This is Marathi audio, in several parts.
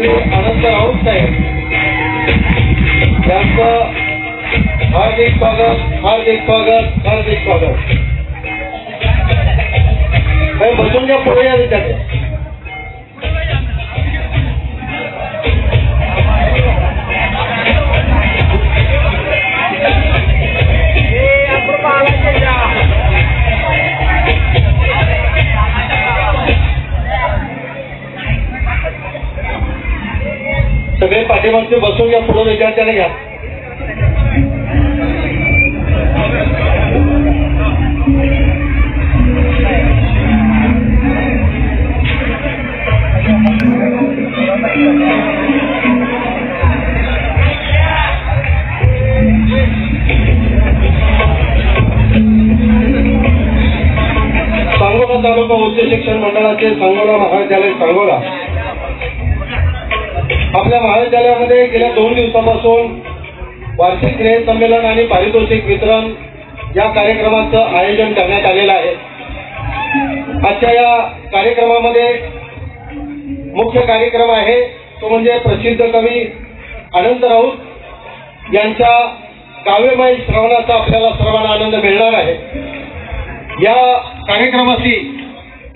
श्री अनंत राऊत साहेब. यांचं हार्दिक स्वागत हार्दिक स्वागत हार्दिक स्वागत. बसून घ्या पुढे या त्याच्या पाठीमागचे बसून घ्या पुढे विद्यार्थ्याने घ्या सांगोला तालुका उच्च शिक्षण मंडळाचे सांगोला महाविद्यालय सांगोला आपल्या महाविद्यालयामध्ये गेल्या दोन दिवसापासून वार्षिक स्नेह संमेलन आणि पारितोषिक वितरण या कार्यक्रमाचं आयोजन करण्यात आलेलं आहे. आजच्या या कार्यक्रमामध्ये मुख्य कार्यक्रम आहे तो म्हणजे प्रसिद्ध कवी अनंत राऊत यांच्या काव्यमय श्रवणाचा आपल्याला सर्वांना आनंद मिळणार आहे. या कार्यक्रमाशी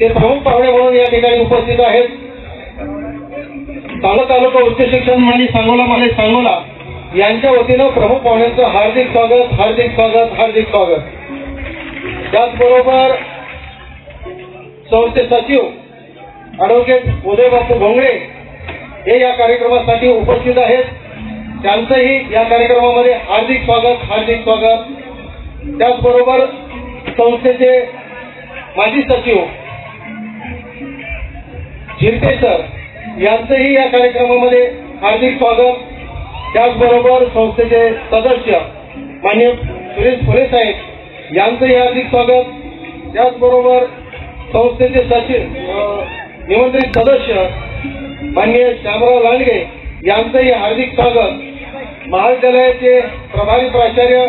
ते प्रमुख पाहुणे म्हणून या ठिकाणी उपस्थित आहेत. सांगोला तालुका उच्च शिक्षण मंडळी सांगोला माले सांगोला. यांच्या वतीनं प्रमुख पाहुण्यांचं हार्दिक स्वागत हार्दिक स्वागत हार्दिक स्वागत. त्याचबरोबर संस्थे सचिव ॲडव्होकेट उदय बापू भोंगडे हे या कार्यक्रमासाठी उपस्थित आहेत. त्यांचंही या कार्यक्रमामध्ये हार्दिक स्वागत हार्दिक स्वागत. त्याचबरोबर संस्थेचे माजी सचिव झिरते सर यांचंही या कार्यक्रमामध्ये हार्दिक स्वागत. त्याचबरोबर संस्थेचे सदस्य मान्य सुरेश फुले साहेब यांचंही हार्दिक स्वागत. त्याचबरोबर संस्थेचे सचिव निमंत्रित सदस्य मान्य श्यामराव लांडगे यांचंही हार्दिक स्वागत. महाविद्यालयाचे प्रभारी प्राचार्य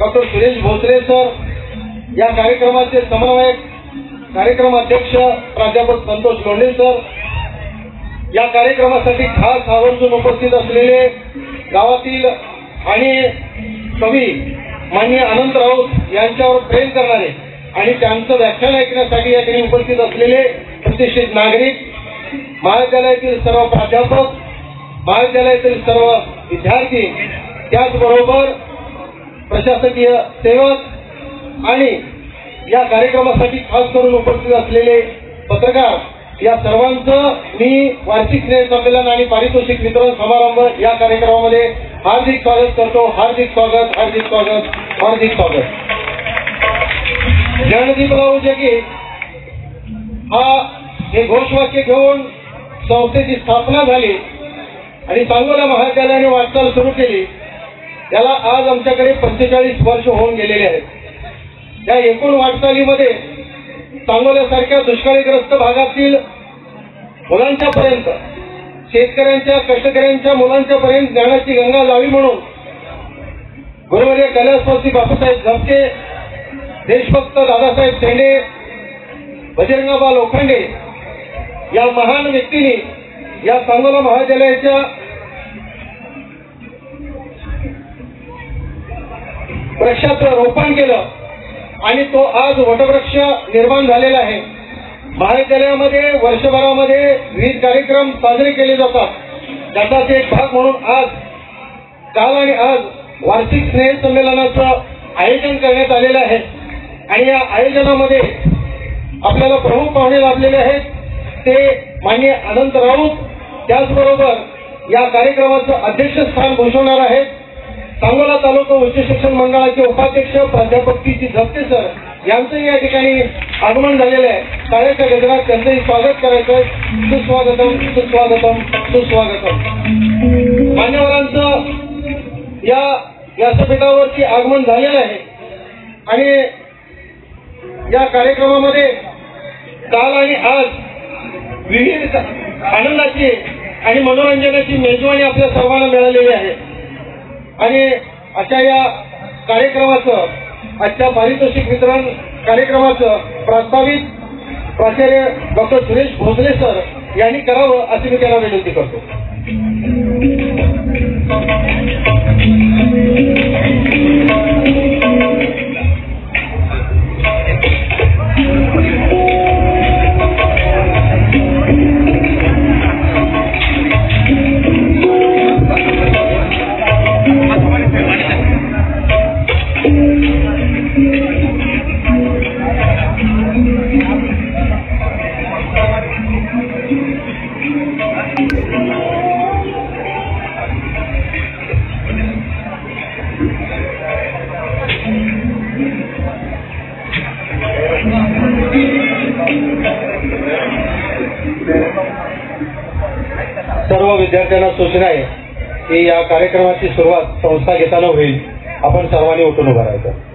डॉक्टर सुरेश भोसले सर या कार्यक्रमाचे समन्वयक कार्यक्रम अध्यक्ष प्राध्यापक संतोष गोंडे सर या कार्यक्रमासाठी खास आवर्जून उपस्थित असलेले गावातील आणि कवी मान्य अनंत राऊत यांच्यावर प्रेम करणारे आणि त्यांचं व्याख्यान ऐकण्यासाठी या ठिकाणी उपस्थित असलेले प्रतिष्ठित नागरिक महाविद्यालयातील सर्व प्राध्यापक महाविद्यालयातील सर्व विद्यार्थी त्याचबरोबर प्रशासकीय सेवक आणि या कार्यक्रमासाठी खास करून उपस्थित असलेले पत्रकार या सर्वांचं मी वार्षिक स्नेह संमेलन आणि पारितोषिक वितरण समारंभ या कार्यक्रमामध्ये हार्दिक स्वागत करतो. हार्दिक स्वागत हार्दिक स्वागत हार्दिक स्वागत. जगदीपराव जगे हा हे घोषवाक्य घेऊन संस्थेची स्थापना झाली आणि सांगोला महाविद्यालयाने वाटचाल सुरू केली. त्याला आज आमच्याकडे पंचेचाळीस वर्ष होऊन गेलेले आहेत. या एकूण वाटचालीमध्ये सांगोल्यासारख्या दुष्काळीग्रस्त भागातील मुलांच्या पर्यंत शेतकऱ्यांच्या कष्टकऱ्यांच्या मुलांच्या पर्यंत ज्ञानाची गंगा जावी म्हणून गुरुवर्य कैलासवासी बापूसाहेब झपके देशभक्त दादासाहेब शेंडे बजरंगाबा लोखंडे या महान व्यक्तीने या सांगोला महाविद्यालयाच्या वृक्षाचं रोपण केलं. आणि तो आज वटवृक्ष निर्माण झालेला आहे. महाविद्यालयामध्ये वर्षभरामध्ये विविध कार्यक्रम साजरे केले जातात. त्याचाच एक भाग म्हणून आज काल आणि आज वार्षिक स्नेह संमेलनाचं आयोजन करण्यात आलेलं आहे. आणि या आयोजनामध्ये आपल्याला प्रमुख पाहुणे लाभलेले आहेत. ते मान्य अनंत राऊत. त्याचबरोबर या कार्यक्रमाचं अध्यक्षस्थान भूषवणार आहेत. सांगोला तालुका उच्च शिक्षण मंडळाचे उपाध्यक्ष प्राध्यापक पी जी झपके सर यांचंही या ठिकाणी आगमन झालेलं आहे. शाळेच्या गजरात त्यांचंही स्वागत करायचं आहे सुस्वागतम सुस्वागतम सुस्वागतम. मान्यवरांचं या व्यासपीठावरती आगमन झालेलं आहे. आणि या कार्यक्रमामध्ये काल आणि आज विविध आनंदाची आणि मनोरंजनाची मेजवानी आपल्या सर्वांना मिळालेली आहे. आणि अशा या कार्यक्रमाचं आजच्या पारितोषिक वितरण कार्यक्रमाचं प्रस्तावित प्राचार्य डॉक्टर सुरेश भोसले सर यांनी करावं अशी मी त्यांना विनंती करतो. सर्व या कार्यक्रमाची सुरुवात संस्था घेताना होईल. आपण सर्वांनी उठून उभं राहायचं.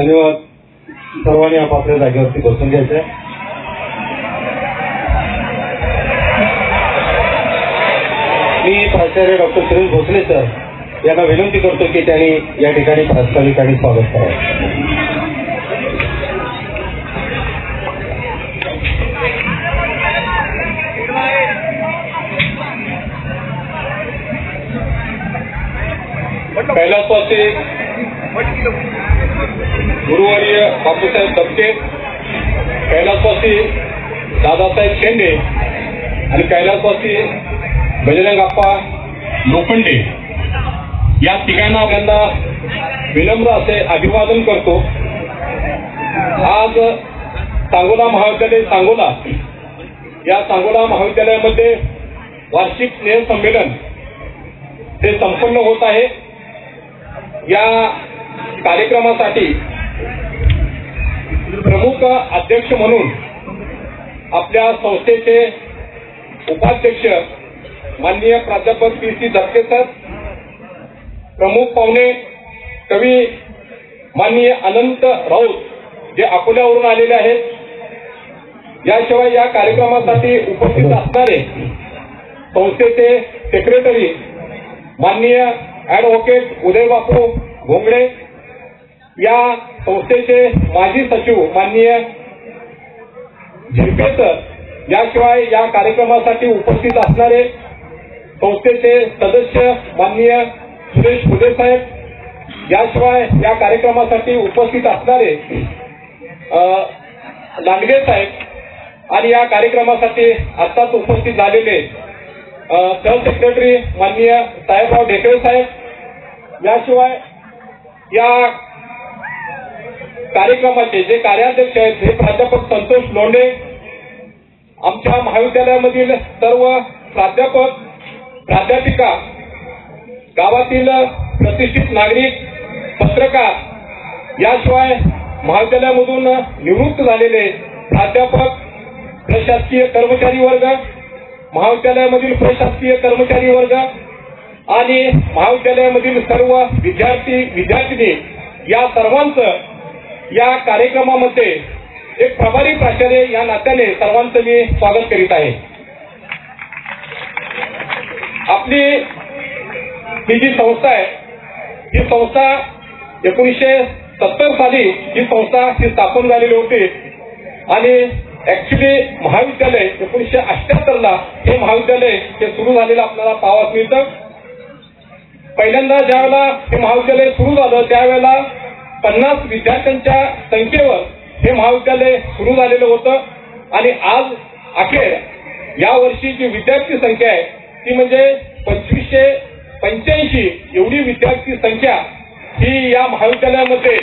धन्यवाद. सर्वांनी आपापल्या जागेवरती बसून घ्यायचे मी प्राचार्य डॉक्टर सुरेश भोसले सर यांना विनंती करतो की त्यांनी या ठिकाणी प्रास्ताविक आणि स्वागत करावं. कैलासवासी गुरुवर्य बापूसाहेब दबके कैलासवासी दादासाहेब शेंडे आणि कैलासवासी बजरंग अप्पा लोखंडे या तिघांना त्यांना विनम्र असे अभिवादन करतो. आज सांगोला महाविद्यालय सांगोला या सांगोला महाविद्यालयामध्ये वार्षिक स्नेहसंमेलन हे संपन्न होत आहे. या कार्यक्रमासाठी प्रमुख अध्यक्ष म्हणून आपल्या संस्थेचे उपाध्यक्ष माननीय प्राध्यापक पी सी दत्ते सर प्रमुख पाहुणे कवी माननीय अनंत राऊत जे अकोल्यावरून आलेले आहेत याशिवाय या कार्यक्रमासाठी उपस्थित असणारे संस्थेचे सेक्रेटरी माननीय ऍडव्होकेट उदय बापू घोंगडे या संस्थेचे माजी सचिव माननीय झिरपे सर याशिवाय या कार्यक्रमासाठी उपस्थित असणारे संस्थेचे सदस्य माननीय सुरेश फुले साहेब याशिवाय या कार्यक्रमासाठी उपस्थित असणारे लांडगे साहेब आणि या कार्यक्रमासाठी आत्ताच उपस्थित झालेले अ, सहसेक्रेटरी माननीय साहेबराव ढेकळे साहेब याशिवाय या कार्यक्रमाचे जे कार्याध्यक्ष आहेत हे प्राध्यापक संतोष लोंढे आमच्या महाविद्यालयामधील सर्व प्राध्यापक प्राध्यापिका गावातील प्रतिष्ठित नागरिक पत्रकार याशिवाय महाविद्यालयामधून निवृत्त झालेले प्राध्यापक प्रशासकीय कर्मचारी वर्ग महाविद्यालयामधील प्रशासकीय कर्मचारी वर्ग आणि महाविद्यालयामधील सर्व विद्यार्थी विद्यार्थिनी या सर्वांचं या कार्यक्रमामध्ये एक प्रभारी प्राचार्य या नात्याने सर्वांचं मी स्वागत करीत आहे. आपली ही जी संस्था आहे ही संस्था एकोणीसशे सत्तर साली ही संस्था ही स्थापन झालेली होती आणि ऍक्च्युली महाविद्यालय एकोणीसशे अठ्याहत्तरला हे महाविद्यालय हे सुरू झालेलं आपल्याला पाहावयास मिळतं. पहिल्यांदा ज्यावेळेला हे महाविद्यालय सुरू झालं त्यावेळेला पन्नास विद्यार्थ्यांच्या संख्येवर हे महाविद्यालय सुरू झालेलं होतं. आणि आज अखेर या वर्षी जी विद्यार्थी संख्या आहे ती म्हणजे पंचवीसशे पंच्याऐंशी एवढी विद्यार्थी संख्या ही या महाविद्यालयामध्ये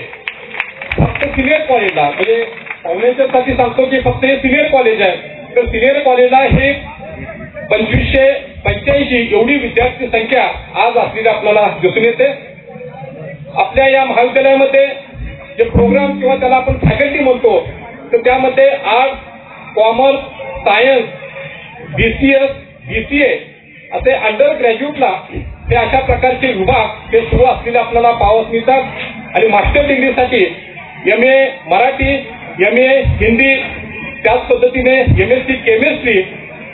फक्त सिनियर कॉलेजला म्हणजे पाहुण्याच्यासाठी सांगतो की फक्त हे सिनियर कॉलेज आहे. तर सिनियर कॉलेजला हे पंचवीसशे पंच्याऐंशी एवढी विद्यार्थी संख्या आज असलेली आपल्याला दिसून येते. आपल्या या महाविद्यालयामध्ये जे प्रोग्राम किंवा त्याला आपण फॅकल्टी म्हणतो तर त्यामध्ये art commerce science B C S B C A असे अंडर ग्रॅज्युएटला ते अशा प्रकारचे विभाग ते सुरू असलेले आपल्याला पावत मिळतात. आणि master डिग्रीसाठी M A Marathi M A Hindi त्याच पद्धतीने एम एस सी केमिस्ट्री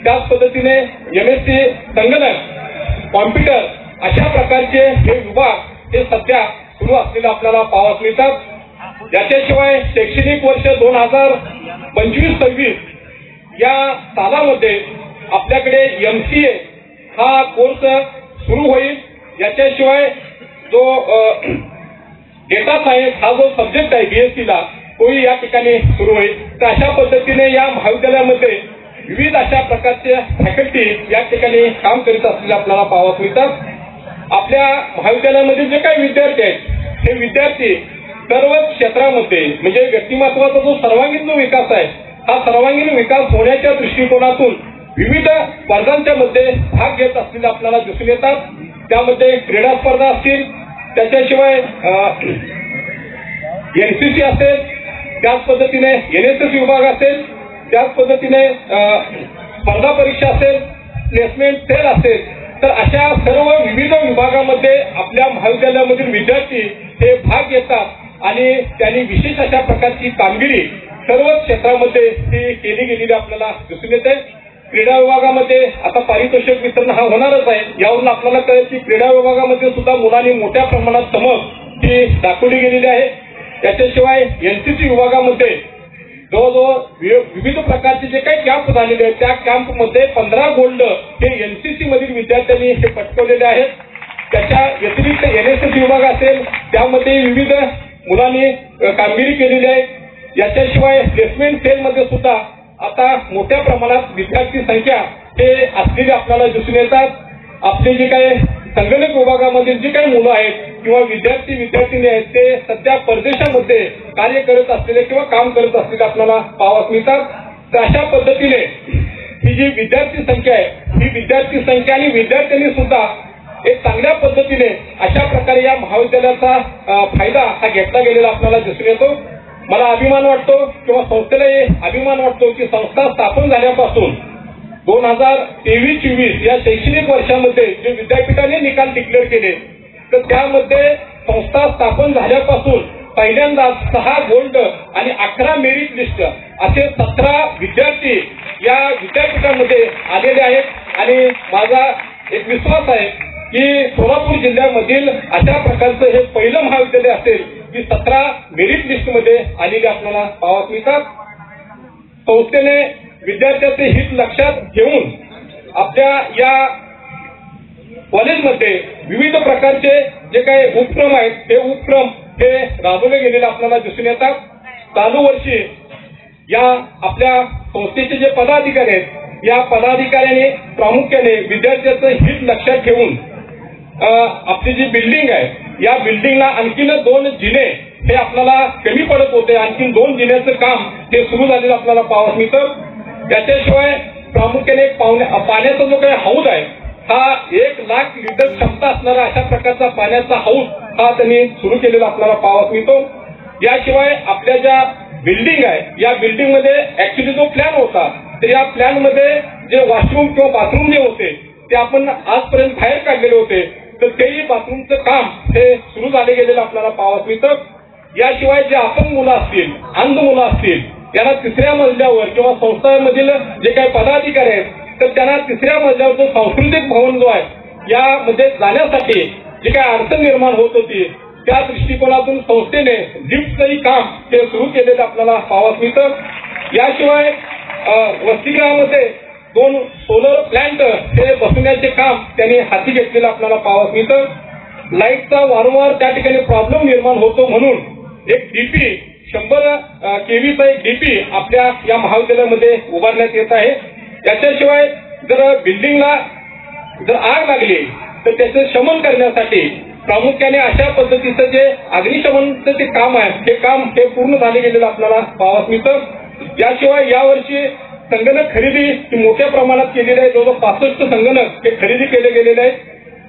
त्याच पद्धतीने एम एस सी संगणक कॉम्प्युटर अशा प्रकारचे हे विभाग हे सध्या सुरू असलेल्या आपल्याला पाहावयास मिळतात. याच्याशिवाय शैक्षणिक वर्ष दोन हजार पंचवीस सव्वीस या सालामध्ये आपल्याकडे एम सी ए हा कोर्स सुरू होईल. याच्याशिवाय जो डेटा सायन्स हा जो सब्जेक्ट आहे बीएससी ला तोही या ठिकाणी सुरू होईल. तर अशा पद्धतीने या महाविद्यालयामध्ये विविध अशा प्रकारचे फॅकल्टी या ठिकाणी काम करीत असलेले आपल्याला पाहावयास मिळतात. आपल्या महाविद्यालयामध्ये जे काही विद्यार्थी आहेत हे विद्यार्थी सर्व क्षेत्रामध्ये म्हणजे व्यक्तिमत्वाचा जो सर्वांगीण जो विकास आहे हा सर्वांगीण विकास होण्याच्या दृष्टिकोनातून विविध स्पर्धांच्या मध्ये भाग घेत असलेले आपल्याला दिसून येतात. त्यामध्ये क्रीडा स्पर्धा असतील त्याच्याशिवाय एनसीसी असेल त्याच पद्धतीने एनएसएस विभाग असेल त्याच पद्धतीने स्पर्धा परीक्षा असेल प्लेसमेंट सेल असेल तर अशा सर्व विविध विभागामध्ये आपल्या महाविद्यालयामधील विद्यार्थी हे भाग घेतात आणि त्यांनी विशेष अशा प्रकारची कामगिरी सर्व क्षेत्रामध्ये ही केली गेलेली आपल्याला दिसून येते क्रीडा विभागामध्ये आता पारितोषिक वितरण हा होणारच आहे. यावरून आपल्याला कळेल की क्रीडा विभागामध्ये सुद्धा मुलांनी मोठ्या प्रमाणात चमक ही दाखवली गेलेली आहे. त्याच्याशिवाय एनसीसी विभागामध्ये जवळजवळ विविध प्रकारचे जे काही कॅम्प झालेले आहेत त्या कॅम्पमध्ये पंधरा गोल्ड हे एनसीसी मधील विद्यार्थ्यांनी हे पटकवलेले आहेत. त्याच्या व्यतिरिक्त एन एस एस विभाग असेल त्यामध्ये विविध मुलांनी कामगिरी केलेली आहे. याच्याशिवाय प्लेसमेंट सेलमध्ये सुद्धा आता मोठ्या प्रमाणात विद्यार्थी संख्या हे असलेली आपल्याला दिसून येतात. आपले जे काही संगणक विभागामधील जी काही मुलं आहेत किंवा विद्यार्थी विद्यार्थिनी आहेत ते सध्या परदेशामध्ये कार्य करत असलेले किंवा काम करत असलेले आपल्याला पाहावयास मिळतात. तर अशा पद्धतीने ही जी विद्यार्थी संख्या आहे ही विद्यार्थी संख्या आणि विद्यार्थ्यांनी सुद्धा एक चांगल्या पद्धतीने अशा प्रकारे या महाविद्यालयाचा फायदा हा घेतला गेलेला आपल्याला दिसून येतो. मला अभिमान वाटतो किंवा संस्थेलाही अभिमान वाटतो की संस्था स्थापन झाल्यापासून दोन हजार तेवीस चोवीस या शैक्षणिक वर्षामध्ये जे विद्यापीठाने निकाल डिक्लेअर केले तर त्यामध्ये संस्था स्थापन झाल्यापासून पहिल्यांदा सहा गोल्ड आणि अकरा मेरिट लिस्ट असे सतरा विद्यार्थी या विद्यापीठामध्ये आलेले आहेत. आणि माझा एक विश्वास आहे की सोलापूर जिल्ह्यामधील अशा प्रकारचं हे पहिलं महाविद्यालय असेल की सतरा मेरिट लिस्टमध्ये आलेले आपल्याला पावत मिळतात. संस्थेने विद्यार्थ्याचे हित लक्षात घेऊन आपल्या या कॉलेजमध्ये विविध प्रकारचे जे काही उपक्रम आहेत ते उपक्रम हे राबवले गेलेले आपल्याला दिसून येतात. चालू वर्षी या आपल्या संस्थेचे जे पदाधिकारी आहेत या पदाधिकाऱ्यांनी प्रामुख्याने विद्यार्थ्याचं हित लक्षात ठेवून आपली जी बिल्डिंग आहे या बिल्डिंगला आणखीन दोन जिने हे आपल्याला कमी पडत होते. आणखीन दोन जिन्याचं काम हे सुरू झालेलं आपल्याला पाहावयास मिळतं. त्याच्याशिवाय प्रामुख्याने एक पाण्याचा जो काही हौद आहे हा एक लाख लिटर क्षमता असणारा अशा प्रकारचा पाण्याचा हौद हा त्यांनी सुरू केलेला आपल्याला पावत मिळतो. याशिवाय आपल्या ज्या बिल्डिंग आहे या बिल्डिंगमध्ये ऍक्च्युली जो प्लॅन होता तर या प्लॅनमध्ये जे वॉशरूम किंवा बाथरूम जे होते ते आपण आजपर्यंत बाहेर काढलेले होते. तर तेही बाथरूमचं काम हे सुरू झाले गेलेलं आपल्याला पाहावयास मिळतं. याशिवाय जे अपंग मुलं असतील अंध मुलं असतील यांना तिसऱ्या मजल्यावर किंवा संस्थांमधील जे काही पदाधिकारी आहेत तर त्यांना तिसऱ्या मजल्यावर जो सांस्कृतिक भवन जो आहे यामध्ये जाण्यासाठी जी काही अडचण निर्माण होत होती त्या दृष्टिकोनातून संस्थेने लिफ्टचंही काम ते सुरू केलेलं आपल्याला पाहावयास मिळतं. याशिवाय वसतिगृहामध्ये दोन सोलर प्लॅन्ट हे बसवण्याचे काम त्यांनी हाती घेतलेलं आपल्याला पाहावयास मिळतं. लाईटचा वारंवार त्या ठिकाणी प्रॉब्लेम निर्माण होतो म्हणून एक डीपी शंभर केव्हीचा एक डीपी आपल्या या महाविद्यालयामध्ये उभारण्यात येत आहे. त्याच्याशिवाय जर बिल्डिंगला जर आग लागली तर त्याचं शमन करण्यासाठी प्रामुख्याने अशा पद्धतीचं जे अग्निशमनचं जे काम आहे ते काम हे पूर्ण झाले गेलेलं आपल्याला पाहावयास मिळतं. याशिवाय यावर्षी संगणक खरेदी ही मोठ्या प्रमाणात केलेली आहे. जवळजवळ पासष्ट संगणक हे खरेदी केले गेलेले आहेत.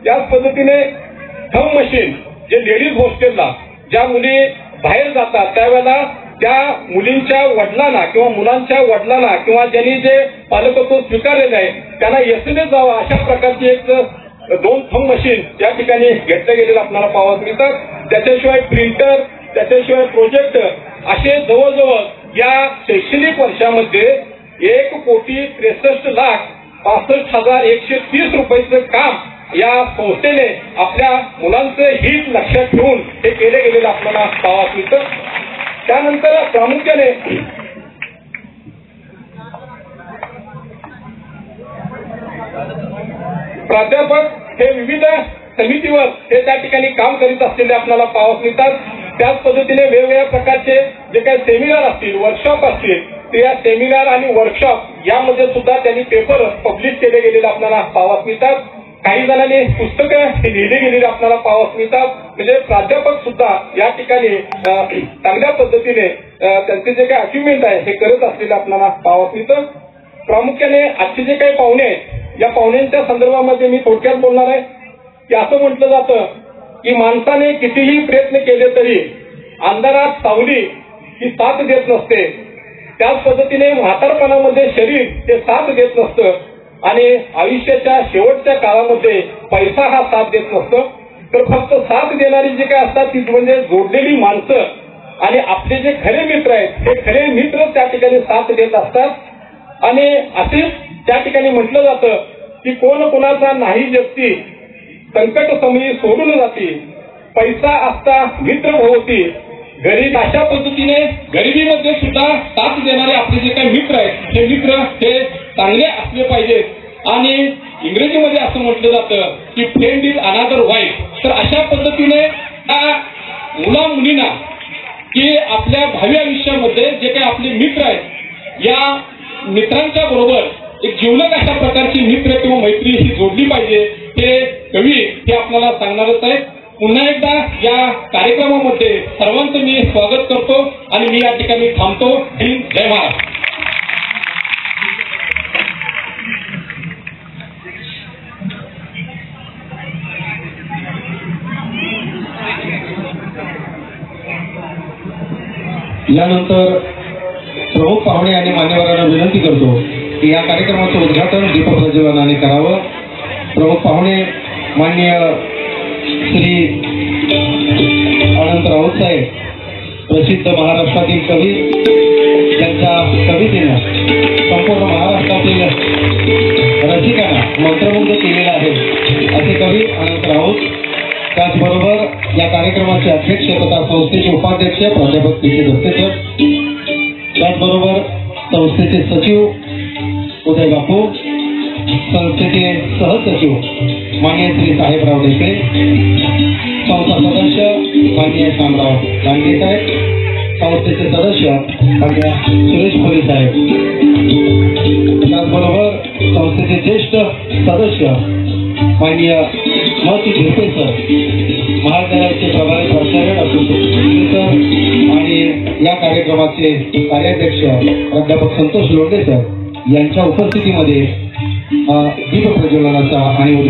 याच पद्धतीने थम मशीन जे लेडीज हॉस्टेलला ज्या मुली बाहेर जातात. त्यावेळेला त्या मुलींच्या वडिलांना किंवा मुलांच्या वडिलांना किंवा ज्यांनी जे पालकत्व स्वीकारलेलं आहे त्यांना यशने जावं अशा प्रकारची एक दोन थंब मशीन या ठिकाणी घेतलं गेलेलं आपल्याला पाहावं मिळतात त्याच्याशिवाय प्रिंटर त्याच्याशिवाय प्रोजेक्ट असे जवळजवळ या शैक्षणिक वर्षामध्ये एक कोटी त्रेसष्ट लाख पासष्ट हजार एकशे तीस रुपयाचं काम या संस्थेने आपल्या मुलांचं हित लक्षात ठेवून हे केले गेलेलं आपल्याला पावास मिळतं. त्यानंतर प्रामुख्याने प्राध्यापक हे विविध समितीवर हे त्या ठिकाणी काम करीत असलेले आपल्याला पावास मिळतात. त्याच पद्धतीने वेगवेगळ्या प्रकारचे जे काही सेमिनार असतील वर्कशॉप असतील ते या सेमिनार आणि वर्कशॉप यामध्ये सुद्धा त्यांनी पेपर पब्लिश केले गेलेले आपल्याला पावास मिळतात. काही जणांनी पुस्तकं हे लिहिली गेलेली आपल्याला पावस मिळतात म्हणजे प्राध्यापक सुद्धा या ठिकाणी चांगल्या पद्धतीने त्यांचे जे काही अचिव्हमेंट आहे हे करत असलेले आपल्याला पावस मिळतं. प्रामुख्याने आजचे जे काही पाहुणे आहेत या पाहुण्यांच्या संदर्भामध्ये मी थोडक्यात बोलणार आहे. की असं म्हटलं जातं की माणसाने कितीही प्रयत्न केले तरी अंधारात सावली ही साथ देत नसते. त्याच पद्धतीने म्हातारपणामध्ये शरीर ते साथ देत नसतं. आणि आयुष्याच्या शेवटच्या काळामध्ये पैसा हा साथ देत नसतो. तर फक्त साथ देणारी जे काय असतात ती म्हणजे जोडलेली माणसं आणि आपले जे खरे मित्र आहेत ते खरे मित्र त्या ठिकाणी साथ देत असतात. आणि असेच त्या ठिकाणी म्हटलं जातं की कोण कोणाचा नाही जगती संकट समयी सोडून जाते पैसा असता मित्र भोवती गरीब अशा पद्धतीने गरिबीमध्ये सुद्धा साथ देणारे आपले जे काही मित्र आहेत हे मित्र हे चांगले असले पाहिजेत. आणि इंग्रजीमध्ये असं म्हटलं जातं की फ्रेंड इज अनादर वाईफ तर अशा पद्धतीने त्या मुला मुलींना की आपल्या भावी आयुष्यामध्ये जे काही आपले मित्र आहेत या मित्रांच्या बरोबर एक जीवलक अशा प्रकारची मित्र किंवा मैत्री ही जोडली पाहिजे हे कवी हे आपल्याला सांगणारच आहेत. पुन्हा एकदा या कार्यक्रमामध्ये सर्वांचं मी स्वागत करतो आणि मी या ठिकाणी थांबतो. हिंद जय महाराज यानंतर प्रमुख पाहुणे आणि मान्यवरांना विनंती करतो की या कार्यक्रमाचं उद्घाटन दीप प्रज्वलनाने करावं. प्रमुख पाहुणे मान्य श्री अनंत राऊत साहेब प्रसिद्ध महाराष्ट्रातील कवी त्यांच्या कवितेनं संपूर्ण महाराष्ट्रातील रसिकांना मंत्रमुग्ध केलेला आहे. असे कवी अनंत राऊत त्याचबरोबर या कार्यक्रमाचे अध्यक्ष तथा संस्थेचे उपाध्यक्ष प्राध्यापक पी. के दत्तेकर त्याचबरोबर संस्थेचे सचिव उदय बापू संस्थेचे सहसचिव मान्य श्री साहेबराव देसळे संस्था सदस्य मान्य शामराव गांधी साहेब. संस्थेचे सदस्य मान्य सुरेश भोरे साहेब. त्याचबरोबर संस्थेचे ज्येष्ठ सदस्य मान्य महती झिरपे सर. महाविद्यालयाचे प्रभारी प्राचार्य डॉक्टर सर आणि या कार्यक्रमाचे कार्याध्यक्ष प्राध्यापक संतोष लोंढे सर यांच्या उपस्थितीमध्ये ಈ ಪ್ರಜ್ವಲನ ಸಹ ಅಣಿಯುವುದು